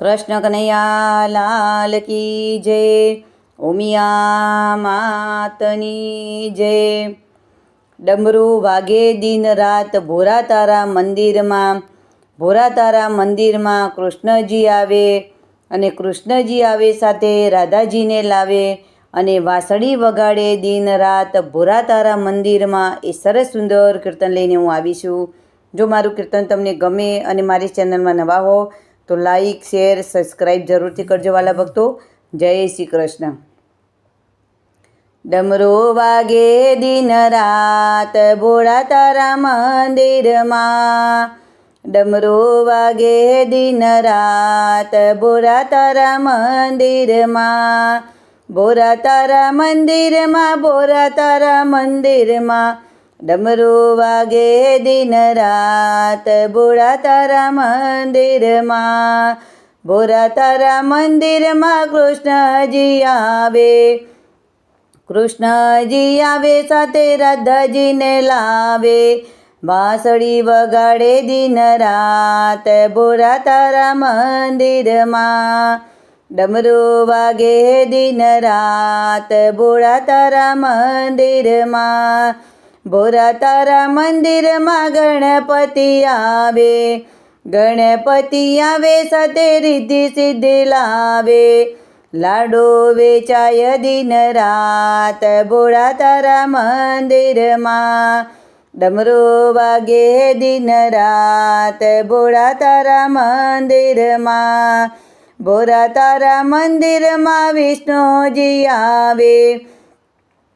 કૃષ્ણ કનૈયા લાલ કી જય. ઉમિયા માતની જય. ડમરું વાગે દિન રાત ભોરા તારા મંદિરમાં ભોરા તારા મંદિરમાં કૃષ્ણજી આવે અને કૃષ્ણજી આવે સાથે રાધાજીને લાવે અને વાસળી વગાડે દિન રાત ભોરા તારા મંદિરમાં. એ સરસ સુંદર કીર્તન લઈને હું આવી છું. જો મારું કીર્તન તમને ગમે અને મારી ચેનલમાં નવા હો તો લાઈક શેર સબસ્ક્રાઈબ જરૂરથી કરજો વાલા ભક્તો. જય શ્રી કૃષ્ણ. ડમરો વાગે દિન રાત, ભોળા તારા મંદિરમાં. ડમરો વાગે દિન રાત, ભોળા તારા મંદિરમાં. ભોરા તારા મંદિરમાં ભોરા તારા મંદિરમાં. ડમરો વાગે દિન રાત બોરા તારા મંદિરમાં બોરા તારા મંદિરમાં કૃષ્ણજી આવે. કૃષ્ણજી આવે સાથે રાધાજીને લાવે. બાંસળી વગાડે દિન રાત બોરા તારા મંદિરમાં. ડમરો વાગે દિન રાત બોરા તારા મંદિરમાં. ભોરા તારા મંદિરમાં ગણપતિ આવે ગણપતિ આવે, સાથે રિદ્ધિ સિદ્ધિ લાવે. લાડો વેચાય દિન રાત, ભોળા તારા મંદિરમાં ડમરો વાગે દિન રાત, ભોળા તારા મંદિરમાં. ભોરા તારા મંદિરમાં વિષ્ણુજી આવે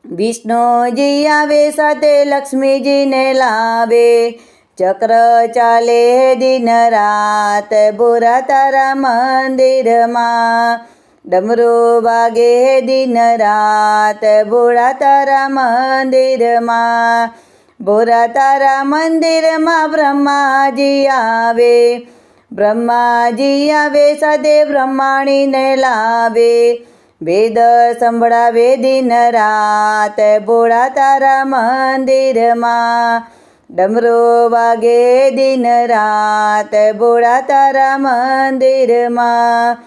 વિષ્ણુજી આવે, સાથે લક્ષ્મીજીને લાવે. ચક્ર ચાલે દિન રાત, ભોરા તારા મંદિરમાં. ડમરો વાગે દિન રાત, ભોળા તારા મંદિરમાં. બોરા તારા મંદિરમાં બ્રહ્માજી આવે. બ્રહ્માજી આવે, સાથે બ્રહ્માણીને લાવે. વેદ સંભળાવે દિન રાત, ભોળા તારા મંદિરમાં. ડમરો વાગે દિન રાત, ભોળા તારા મંદિરમાં.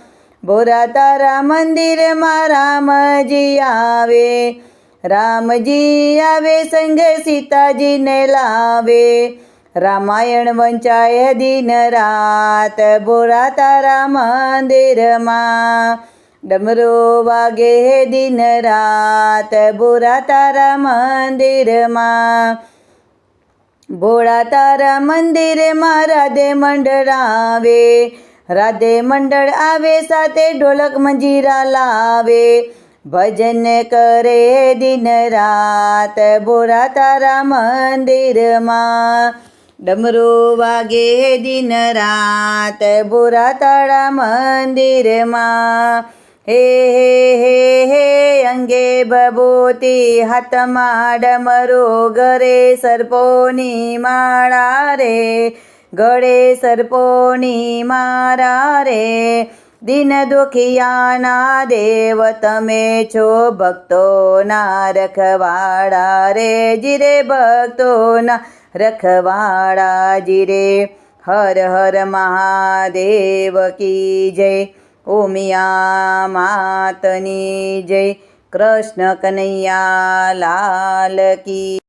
ભોરા તારા મંદિરમાં રામજી આવે રામજી આવે, સંગે સીતાજીને લાવે. રામાયણ વંચાય દિન રાત, ભોળા તારા મંદિરમાં. ડમરો વાગે દિન રાત બોરા તારા મંદિરમાં. ભોળા તારા મંદિરમાં રાધે મંડળ આવે, રાધે મંડળ આવે, સાથે ઢોલક મંજીરા લાવે. ભજન કરે દિન રાત બોરા તારા મંદિરમાં. ડમરો વાગે દિન રાત બોરા તારા મંદિરમાં. હે હે હે હે, અંગે બબોતી હાથમાં ડમરો ગરે સર્પોની માળા રે ગળે સર્પોની મારા રે. દિન દુખિયાના દેવ તમે છો ભક્તોના રખવાડા રે, જીરે ભક્તોના રખવાડા જીરે. હર હર મહાદેવ કી જય. ઓમિયા માતની જય. કૃષ્ણ કનૈયા લાલ કી